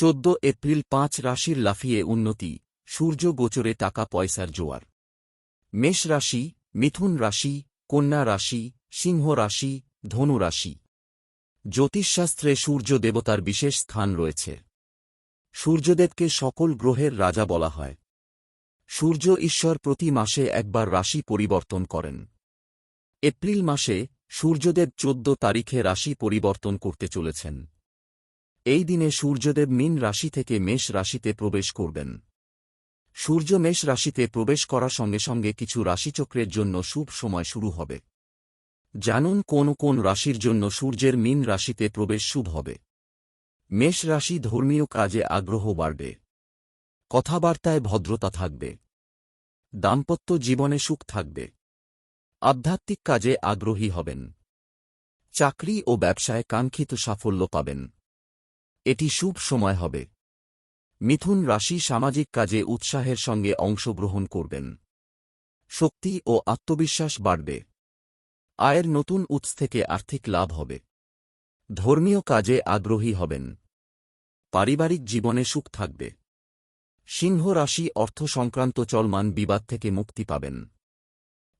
চোদ্দ এপ্রিল পাঁচ রাশির লাফিয়ে উন্নতি, সূর্য গোচরে টাকা পয়সার জোয়ার। মেষ রাশি, মিথুন রাশি, কন্যা রাশি, সিংহ রাশি, ধনু রাশি। জ্যোতিষশাস্ত্রে সূর্য দেবতার বিশেষ স্থান রয়েছে। সূর্যদেবকে সকল গ্রহের রাজা বলা হয়। সূর্য ঈশ্বর প্রতি মাসে একবার রাশি পরিবর্তন করেন। এপ্রিল মাসে সূর্যদেব চোদ্দ তারিখে রাশি পরিবর্তন করতে চলেছেন। এই দিনে সূর্যদেব মিন রাশি থেকে মেষ রাশিতে প্রবেশ করবেন। সূর্য মেষ রাশিতে প্রবেশ করার সঙ্গে সঙ্গে কিছু রাশিচক্রের জন্য শুভ সময় শুরু হবে। জানুন কোন কোন রাশির জন্য সূর্যের মিন রাশিতে প্রবেশ শুভ হবে। মেষ রাশি ধর্মীয় কাজে আগ্রহ বাড়বে। কথাবার্তায় ভদ্রতা থাকবে। দাম্পত্য জীবনে সুখ থাকবে। আধ্যাত্মিক কাজে আগ্রহী হবেন। চাকরি ও ব্যবসায় কাঙ্ক্ষিত সাফল্য পাবেন। এটি শুভ সময় হবে। মিথুন রাশি সামাজিক কাজে উৎসাহের সঙ্গে অংশগ্রহণ করবেন। শক্তি ও আত্মবিশ্বাস বাড়বে। আয়ের নতুন উৎস থেকে আর্থিক লাভ হবে। ধর্মীয় কাজে আগ্রহী হবেন। পারিবারিক জীবনে সুখ থাকবে। সিংহ রাশি অর্থ সংক্রান্ত চলমান বিবাদ থেকে মুক্তি পাবেন।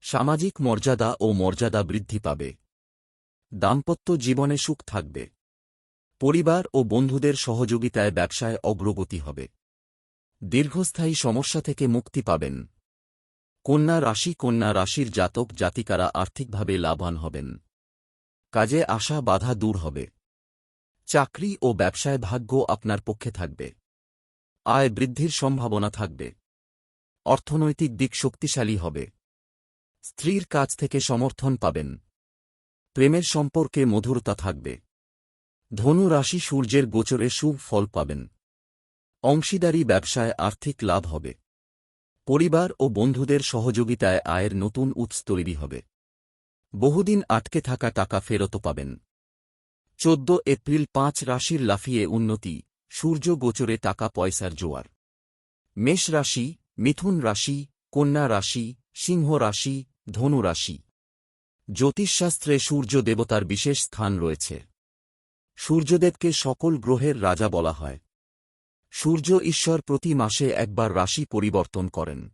সামাজিক মর্যাদা ও মর্যাদা বৃদ্ধি পাবে। দাম্পত্য জীবনে সুখ থাকবে। পরিবার ও বন্ধুদের সহযোগিতায় ব্যবসায় অগ্রগতি হবে। দীর্ঘস্থায়ী সমস্যা থেকে মুক্তি পাবেন। কন্যা রাশি কন্যা রাশির জাতক জাতিকারা আর্থিকভাবে লাভবান হবেন। কাজে আসা বাধা দূর হবে। চাকরি ও ব্যবসায় ভাগ্য আপনার পক্ষে থাকবে। আয় বৃদ্ধির সম্ভাবনা থাকবে। অর্থনৈতিক দিক শক্তিশালী হবে। স্ত্রীর কাছ থেকে সমর্থন পাবেন। প্রেমের সম্পর্কে মধুরতা থাকবে। ধনু রাশি সূর্যের গোচরে শুভ ফল পাবেন। অংশীদারি ব্যবসায় আর্থিক লাভ হবে। পরিবার ও বন্ধুদের সহযোগিতায় আয়ের নতুন উৎস তৈরি হবে। বহুদিন আটকে থাকা টাকা ফেরত পাবেন। চোদ্দ এপ্রিল পাঁচ রাশির লাফিয়ে উন্নতি, সূর্য গোচরে টাকা পয়সার জোয়ার। মেষ রাশি, মিথুন রাশি, কন্যা রাশি, সিংহ রাশি, ধনু রাশি। জ্যোতিষশাস্ত্রে সূর্য দেবতার বিশেষ স্থান রয়েছে। সূর্যদেবকে সকল গ্রহের রাজা বলা হয়। সূর্য ঈশ্বর প্রতি মাসে একবার রাশি পরিবর্তন করেন।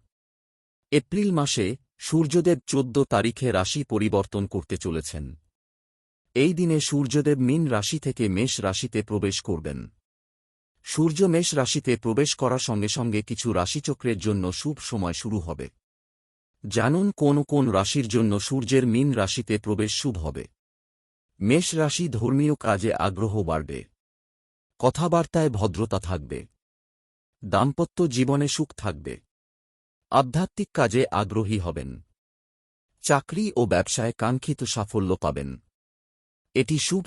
এপ্রিল মাসে সূর্যদেব চোদ্দ তারিখে রাশি পরিবর্তন করতে চলেছেন। এই দিনে সূর্যদেব মিন রাশি থেকে মেষ রাশিতে প্রবেশ করবেন। সূর্য মেষ রাশিতে প্রবেশ করার সঙ্গে সঙ্গে কিছু রাশিচক্রের জন্য শুভ সময় শুরু হবে। জানুন কোন কোন রাশির জন্য সূর্যের মিন রাশিতে প্রবেশ শুভ হবে। মেষ রাশি ধর্মীয় কাজে আগ্রহ বাড়বে। কথাবার্তায় ভদ্রতা থাকবে। দাম্পত্য জীবনে সুখ থাকবে। আধ্যাত্মিক কাজে আগ্রহী হবেন। চাকরি ও ব্যবসায় কাঙ্ক্ষিত সাফল্য পাবেন। এটি শুভ